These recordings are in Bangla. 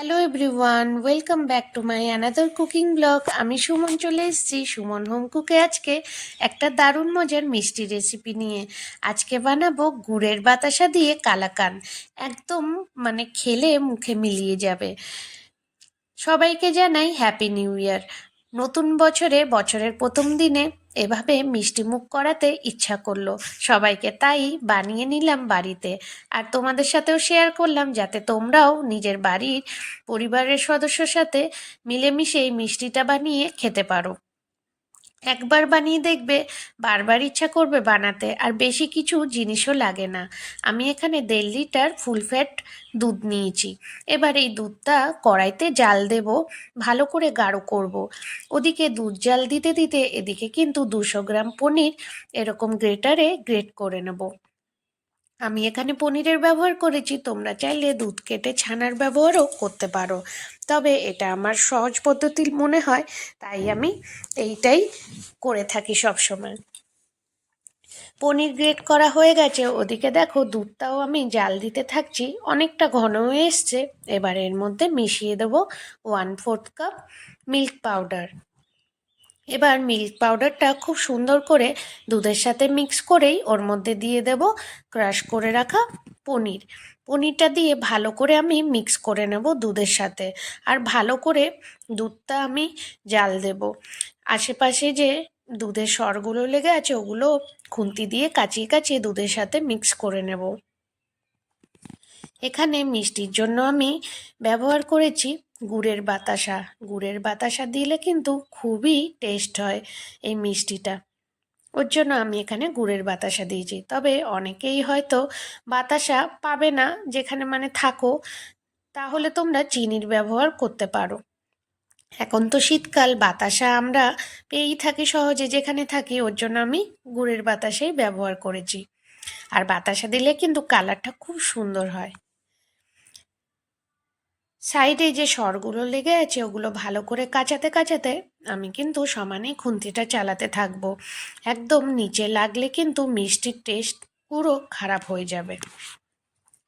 Hello everyone welcome back to my another cooking blog আমি সুমন চলে এসেছি। সুমন হোম কুকে আজকে একটা দারুণ মজার মিষ্টি রেসিপি নিয়ে। আজকে বানাবো গুড়ের বাতাসা দিয়ে কালাকান। একদম মানে খেলে মুখে মিলিয়ে যাবে। সবাইকে জানাই হ্যাপি নিউ ইয়ার নতুন বছরে, বছরের প্রথম দিনে এভাবে মিষ্টি মুখ করাতে ইচ্ছা করল। সবাইকে তাই বানিয়ে নিলাম বাড়িতে। আর তোমাদের সাথেও শেয়ার করলাম যাতে তোমরাও নিজের বাড়ির পরিবারের সদস্যর সাথে মিলেমিশে এই মিষ্টিটা বানিয়ে খেতে পারো। একবার বানিয়ে দেখবে, বারবার ইচ্ছা করবে বানাতে, আর বেশি কিছু জিনিসও লাগে না। আমি এখানে দেড় লিটার ফুল ফ্যাট দুধ নিয়েছি। এবার এই দুধটা কড়াইতে জাল দেব, ভালো করে গাঢ় করব। ওদিকে দুধ জাল দিতে দিতে এদিকে কিন্তু দুশো গ্রাম পনির এরকম গ্রেটারে গ্রেট করে নেব। আমি এখানে পনিরের ব্যবহার করেছি, তোমরা চাইলে দুধ কেটে ছানার ব্যবহারও করতে পারো। তবে এটা আমার সহজ পদ্ধতি মনে হয়, তাই আমি এইটাই করে থাকি সব সময় পনির গ্রেট করা হয়ে গেছে, ওদিকে দেখো দুধটাও আমি জাল দিতে থাকছি, অনেকটা ঘন হয়ে এসছে। এবার এর মধ্যে মিশিয়ে দেবো one fourth cup milk powder. এবার মিল্ক পাউডারটা খুব সুন্দর করে দুধের সাথে মিক্স করেই ওর মধ্যে দিয়ে দেব ক্রাশ করে রাখা পনির। পনিরটা দিয়ে ভালো করে আমি মিক্স করে নেব দুধের সাথে। আর ভালো করে দুধটা আমি জাল দেব। আশেপাশে যে দুধের সরগুলো লেগে আছে, ওগুলো খুন্তি দিয়ে কাচিয়ে কাচিয়ে দুধের সাথে মিক্স করে নেব। এখানে মিষ্টির জন্য আমি ব্যবহার করেছি গুড়ের বাতাসা। গুড়ের বাতাসা দিলে কিন্তু খুবই টেস্ট হয় এই মিষ্টিটা। ওর জন্য আমি এখানে গুড়ের বাতাসা দিয়েছি। তবে অনেকেই হয়তো বাতাসা পাবে না যেখানে মানে থাকো, তাহলে তোমরা চিনির ব্যবহার করতে পারো। এখন তো শীতকাল, বাতাসা আমরা পেয়েই থাকি সহজে, যেখানে থাকি, ওর জন্য আমি গুড়ের বাতাসেই ব্যবহার করেছি। আর বাতাসা দিলে কিন্তু কালারটা খুব সুন্দর হয়। সাইডে যে স্বরগুলো লেগে আছে, ওগুলো ভালো করে কাচাতে কাচাতে আমি কিন্তু সমানে খুন্তিটা চালাতে থাকব। একদম নিচে লাগলে কিন্তু মিষ্টির টেস্ট পুরো খারাপ হয়ে যাবে।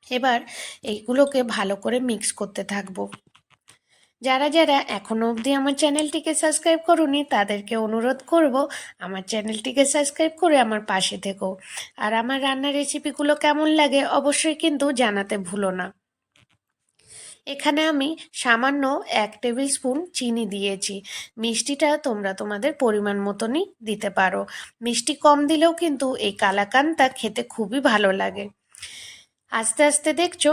এবার এইগুলোকে ভালো করে মিক্স করতে থাকব। যারা যারা এখনও অবধি আমার চ্যানেলটিকে সাবস্ক্রাইব করুনি, তাদেরকে অনুরোধ করব আমার চ্যানেলটিকে সাবস্ক্রাইব করে আমার পাশে থেকো। আর আমার রান্নার রেসিপিগুলো কেমন লাগে, অবশ্যই কিন্তু জানাতে ভুলো না। এখানে আমি সামান্য এক টেবিল স্পুন চিনি দিয়েছি। মিষ্টিটা তোমরা তোমাদের পরিমাণ মতনই দিতে পারো। মিষ্টি কম দিলেও কিন্তু এই কালাকানটা খেতে খুবই ভালো লাগে। আস্তে আস্তে দেখছ,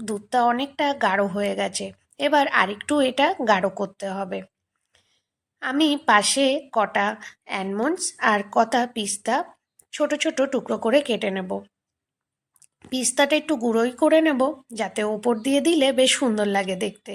দুধটা অনেকটা গাঢ় হয়ে গেছে। এবার আরেকটু এটা গাঢ় করতে হবে। আমি পাশে কটা অ্যানমন্ডস আর কটা পিস্তা ছোট ছোট টুকরো করে কেটে নেব। পিস্তাটা একটু গুঁড়োই করে নেব, যাতে ওপর দিয়ে দিলে বেশ সুন্দর লাগে দেখতে।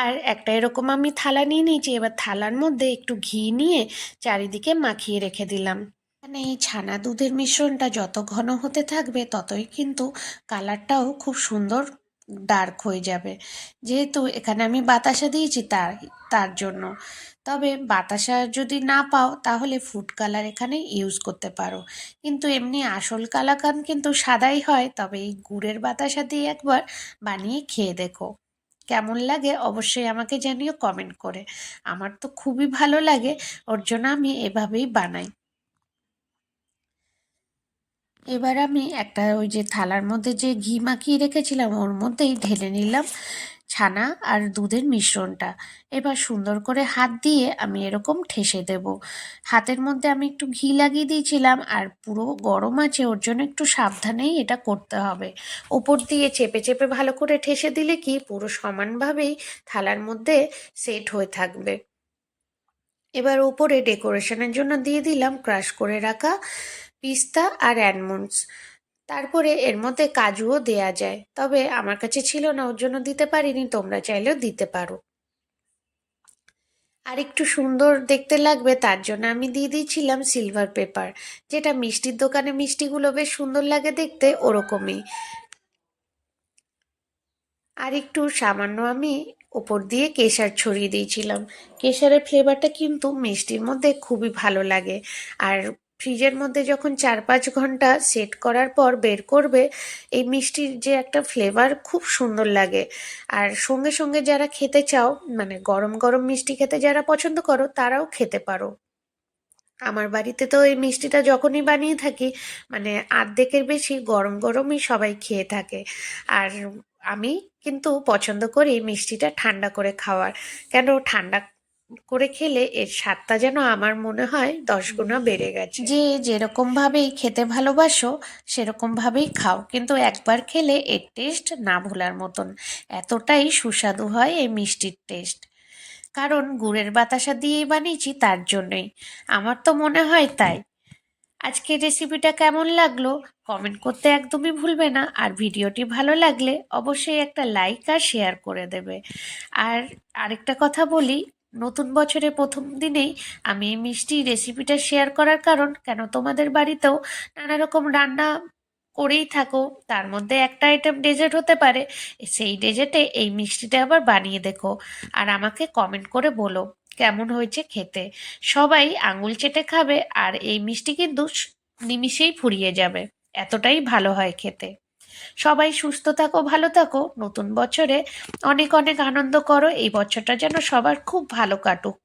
আর একটা এরকম আমি থালা নিয়ে নিয়েছি, এবার থালার মধ্যে একটু ঘি নিয়ে চারিদিকে মাখিয়ে রেখে দিলাম। মানে এই ছানা দুধের মিশ্রণটা যত ঘন হতে থাকবে, ততই কিন্তু কালারটাও খুব সুন্দর ডার্ক হয়ে যাবে। যেহেতু এখানে আমি বাতাসা দিয়েছি তার তার জন্য। তবে বাতাসা যদি না পাও, তাহলে ফুড কালার এখানে ইউজ করতে পারো। কিন্তু এমনি আসল কালাকান কিন্তু সাদাই হয়, তবে এই গুড়ের বাতাসা দিয়ে একবার বানিয়ে খেয়ে দেখো। কেমন লাগে অবশ্যই আমাকে জানিও কমেন্ট করে। আমার তো খুবই ভালো লাগে, ওর জন্য আমি এভাবেই বানাই। এবার আমি একটা ওই যে থালার মধ্যে যে ঘি মাখিয়ে রেখেছিলাম, ওর মধ্যেই ঢেলে নিলাম ছানা আর দুধের মিশ্রণটা। এবার সুন্দর করে হাত দিয়ে আমি এরকম ঠেসে দেব। হাতের মধ্যে আমি একটু ঘি লাগিয়ে দিয়েছিলাম আর পুরো গরম আছে, ওর জন্য একটু সাবধানেই এটা করতে হবে। ওপর দিয়ে চেপে চেপে ভালো করে ঠেসে দিলে কি পুরো সমানভাবেই থালার মধ্যে সেট হয়ে থাকবে। এবার ওপরে ডেকোরেশনের জন্য দিয়ে দিলাম ক্রাশ করে রাখা পিস্তা আর অ্যালমন্ডস তারপরে এর মধ্যে কাজুও দেয়া যায়, তবে আমার কাছে ছিল না, ওর জন্য দিতে পারিনি, তোমরা চাইলেও দিতে পারো। আর একটু সুন্দর দেখতে লাগবে, তার জন্য আমি দিয়ে দিয়েছিলাম সিলভার পেপার যেটা মিষ্টির দোকানে মিষ্টিগুলো বেশ সুন্দর লাগে দেখতে, ওরকমই। আর একটু সামান্য আমি ওপর দিয়ে কেশার ছড়িয়ে দিয়েছিলাম। কেশারের ফ্লেভারটা কিন্তু মিষ্টির মধ্যে খুবই ভালো লাগে, আর ফ্রিজের মধ্যে যখন চার পাঁচ ঘণ্টা সেট করার পর বের করবে, এই মিষ্টির যে একটা ফ্লেভার খুব সুন্দর লাগে। আর সঙ্গে সঙ্গে যারা খেতে চাও মানে গরম গরম মিষ্টি খেতে যারা পছন্দ করো, তারাও খেতে পারো। আমার বাড়িতে তো এই মিষ্টিটা যখনই বানিয়ে থাকি মানে আর্ধেকের বেশি গরম গরমই সবাই খেয়ে থাকে। আর আমি কিন্তু পছন্দ করি মিষ্টিটা ঠান্ডা করে খাওয়ার। কেন? ঠান্ডা করে খেলে এর স্বাদটা যেন আমার মনে হয় দশ গুণা বেড়ে গেছে। যে যেরকম ভাবেই খেতে ভালোবাসো, সেরকম ভাবেই খাও। কিন্তু একবার খেলে এর টেস্ট না ভোলার মতন। এতটাই সুস্বাদু হয় এই মিষ্টির টেস্ট কারণ গুড়ের বাতাসা দিয়েই বানিয়েছি তার জন্যই। আমার তো মনে হয় তাই। আজকে রেসিপিটা কেমন লাগল? কমেন্ট করতে একদমই ভুলবে না। আর ভিডিওটি ভালো লাগলে অবশ্যই একটা লাইক আর শেয়ার করে দেবে। আর আরেকটা কথা বলি নতুন বছরের প্রথম দিনেই আমি এই মিষ্টি রেসিপিটা শেয়ার করার কারণ, কেন তোমাদের বাড়িতেও নানা রকম রান্না করেই থাকো। তার মধ্যে একটা আইটেম ডেজার্ট হতে পারে, সেই ডেজার্টে এই মিষ্টিটা আবার বানিয়ে দেখো আর আমাকে কমেন্ট করে বলো, কেমন হয়েছে খেতে? সবাই আঙুল চেটে খাবে আর এই মিষ্টি কিন্তু নিমিষেই ফুরিয়ে যাবে, এতটাই ভালো হয় খেতে। সবাই সুস্থ থাকো, ভালো থাকো। নতুন বছরে অনেক অনেক আনন্দ করো। এই বছরটা যেন সবার খুব ভালো কাটুক।